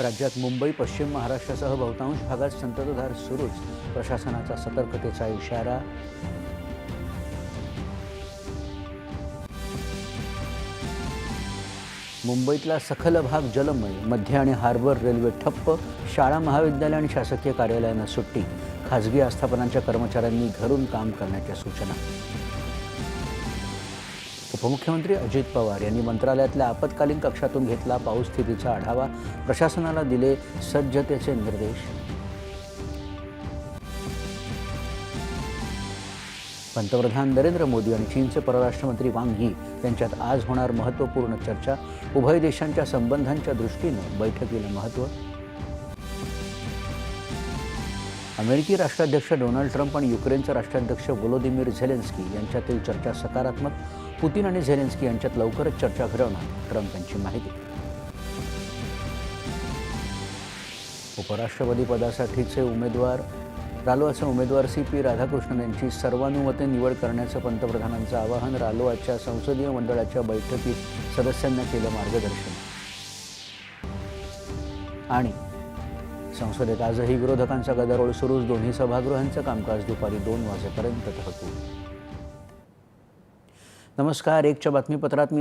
राज्यात मुंबई पश्चिम महाराष्ट्रासह बहुतांश भागात संततधार सुरूच. प्रशासनाचा सतर्कतेचा इशारा. मुंबईतला सखल भाग जलमय. मध्य आणि हार्बर रेल्वे ठप्प. शाळा महाविद्यालय आणि शासकीय कार्यालयांना सुट्टी. खाजगी आस्थापनांच्या कर्मचाऱ्यांनी घरून काम करण्याच्या सूचना. उपमुख्यमंत्री अजित पवार यांनी मंत्रालयातल्या आपत्कालीन कक्षातून घेतला पाऊस स्थितीचा आढावा प्रशासनाला दिले सज्जतेचे निर्देश. पंतप्रधान नरेंद्र मोदी आणि चीनचे परराष्ट्रमंत्री वांग यी यांच्यात आज होणार महत्त्वपूर्ण चर्चा. उभय देशांच्या संबंधांच्या दृष्टीनं बैठकीला महत्त्व अमेरिकी राष्ट्राध्यक्ष डोनाल्ड ट्रम्प आणि युक्रेनचे राष्ट्राध्यक्ष व्लोदिमीर झेलेन्स्की यांच्यातील चर्चा सकारात्मक. पुतीन आणि झेलेन्स्की यांच्यात लवकरच चर्चा घडवणार ट्रम्प यांची माहिती. उपराष्ट्रपतीपदासाठीचे उमेदवार रालोआचे उमेदवार सी पी राधाकृष्णन यांची सर्वानुमते निवड करण्याचं पंतप्रधानांचं आवाहन रालोआच्या संसदीय मंडळाच्या बैठकीत सदस्यांना केलं मार्गदर्शन. आणि संसदेत आजही विरोधकांचा गदारोळ सुरूच. दोन्ही सभागृहांचं कामकाज दुपारी दोन वाजेपर्यंत तहकूब. नमस्कार एकच्या बातमीपत्रात मी